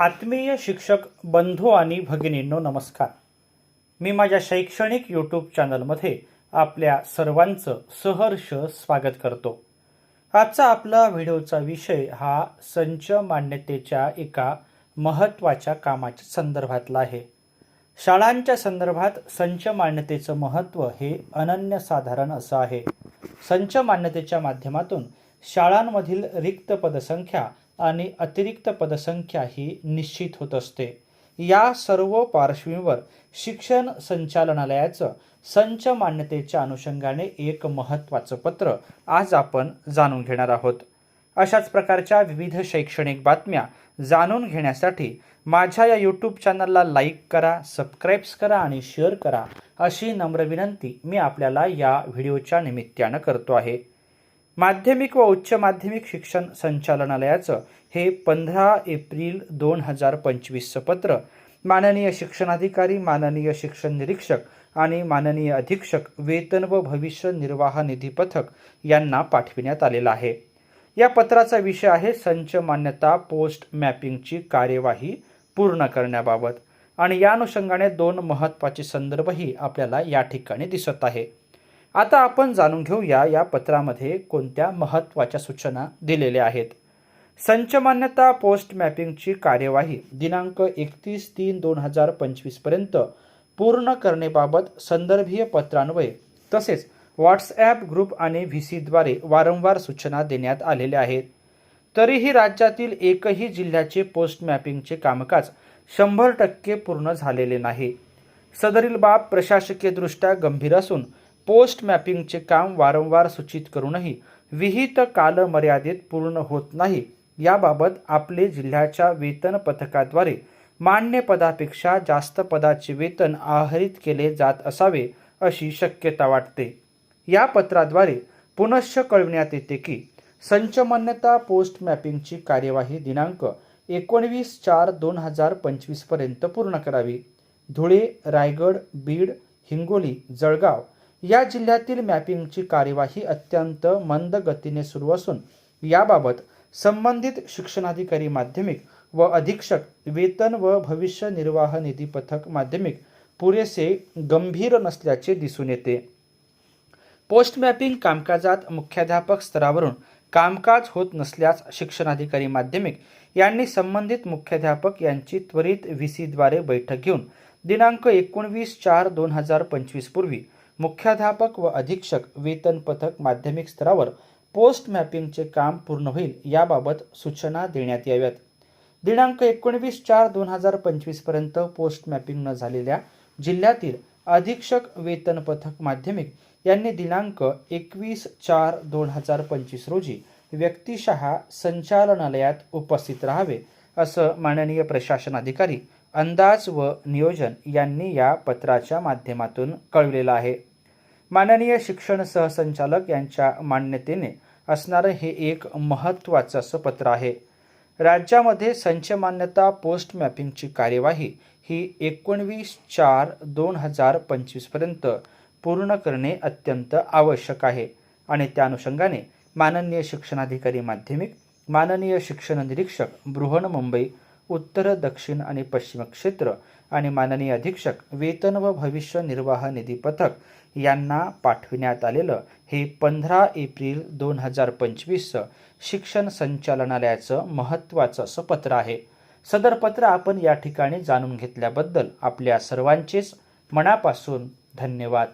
आत्मीय शिक्षक बंधू आणि भगिनींनो नमस्कार. मी माझ्या शैक्षणिक यूट्यूब चॅनलमध्ये आपल्या सर्वांचं सहर्ष स्वागत करतो. आजचा आपला व्हिडिओचा विषय हा संच मान्यतेच्या एका महत्त्वाच्या कामाच्या संदर्भातला आहे. शाळांच्या संदर्भात संच मान्यतेचं महत्त्व हे अनन्यसाधारण असं आहे. संच मान्यतेच्या माध्यमातून शाळांमधील रिक्त पदसंख्या आणि अतिरिक्त पदसंख्या ही निश्चित होत असते. या सर्व पार्श्वीवर शिक्षण संचालनालयाचं संच मान्यतेच्या अनुषंगाने एक महत्त्वाचं पत्र आज आपण जाणून घेणार आहोत. अशाच प्रकारच्या विविध शैक्षणिक बातम्या जाणून घेण्यासाठी माझ्या या यूट्यूब चॅनलला लाईक करा सबस्क्राईब्स करा आणि शेअर करा अशी नम्र विनंती मी आपल्याला या व्हिडिओच्या निमित्तानं करतो आहे. माध्यमिक व उच्च माध्यमिक शिक्षण संचालनालयाचं हे पंधरा एप्रिल दोन हजार पंचवीसचं पत्र. माननीय शिक्षणाधिकारी माननीय शिक्षण निरीक्षक आणि माननीय अधीक्षक वेतन व भविष्य निर्वाह निधी पथक यांना पाठविण्यात आलेलं आहे. या पत्राचा विषय आहे संच मान्यता पोस्ट मॅपिंगची कार्यवाही पूर्ण करण्याबाबत. आणि या अनुषंगाने दोन महत्त्वाचे संदर्भही आपल्याला या ठिकाणी दिसत आहे. आता आपण जाणून घेऊया या पत्रामध्ये कोणत्या महत्त्वाच्या सूचना दिलेल्या आहेत. संचमान्यता पोस्ट मॅपिंगची कार्यवाही दिनांक एकतीस तीन दोन हजार पंचवीसपर्यंत पूर्ण करणेबाबत संदर्भीय पत्रान्वये तसेच व्हॉट्सॲप ग्रुप आणि व्ही सीद्वारे वारंवार सूचना देण्यात आलेल्या आहेत. तरीही राज्यातील एकही जिल्ह्याचे पोस्ट मॅपिंगचे कामकाज शंभर टक्के पूर्ण झालेले नाही. सदरील बाब प्रशासकीयदृष्ट्या गंभीर असून पोस्ट मॅपिंगचे काम वारंवार सूचित करूनही विहित कालमर्यादेत पूर्ण होत नाही. याबाबत आपले जिल्ह्याच्या वेतन पथकाद्वारे मान्य पदापेक्षा जास्त पदाचे वेतन आहरित केले जात असावे अशी शक्यता वाटते. या पत्राद्वारे पुनश्च कळविण्यात येते की संचमान्यता पोस्ट मॅपिंगची कार्यवाही दिनांक एकोणवीस चार दोन हजार पंचवीसपर्यंत पूर्ण करावी. धुळे रायगड बीड हिंगोली जळगाव या जिल्ह्यातील मॅपिंगची कार्यवाही अत्यंत मंद गतीने सुरू असून याबाबत संबंधित शिक्षणाधिकारी माध्यमिक व अधीक्षक वेतन व भविष्य निर्वाह निधी पथक माध्यमिक पुरेसे गंभीर नसल्याचे दिसून येते. पोस्ट मॅपिंग कामकाजात मुख्याध्यापक स्तरावरून कामकाज होत नसल्यास शिक्षणाधिकारी माध्यमिक यांनी संबंधित मुख्याध्यापक यांची त्वरित व्ही सीद्वारे बैठक घेऊन दिनांक एकोणवीस चार दोन हजार पंचवीस पूर्वी मुख्याध्यापक व अधीक्षक वेतन पथक माध्यमिक स्तरावर पोस्ट मॅपिंगचे काम पूर्ण होईल याबाबत सूचना देण्यात याव्यात. दिनांक एकोणवीस चार दोन हजार पंचवीसपर्यंत पोस्ट मॅपिंग न झालेल्या जिल्ह्यातील अधीक्षक वेतन पथक माध्यमिक यांनी दिनांक एकवीस चार दोन हजार पंचवीस रोजी व्यक्तिशः संचालनालयात उपस्थित राहावे असं माननीय प्रशासन अधिकारी अंदाज व नियोजन यांनी या पत्राच्या माध्यमातून कळविलेलं आहे. माननीय शिक्षण सहसंचालक यांच्या मान्यतेने असणारं हे एक महत्त्वाचं असं पत्र आहे. राज्यामध्ये संच मान्यता पोस्ट मॅपिंगची कार्यवाही ही एकोणवीस चार दोन हजार पंचवीसपर्यंत पूर्ण करणे अत्यंत आवश्यक आहे आणि त्या अनुषंगाने माननीय शिक्षणाधिकारी माध्यमिक माननीय शिक्षण निरीक्षक बृहण मुंबई उत्तर दक्षिण आणि पश्चिम क्षेत्र आणि माननीय अधीक्षक वेतन व भविष्य निर्वाह निधी पथक यांना पाठविण्यात आलेलं हे पंधरा एप्रिल दोन हजार पंचवीसचं शिक्षण संचालनालयाचं महत्त्वाचं असं पत्र आहे. सदर पत्र आपण या ठिकाणी जाणून घेतल्याबद्दल आपल्या सर्वांचेच मनापासून धन्यवाद.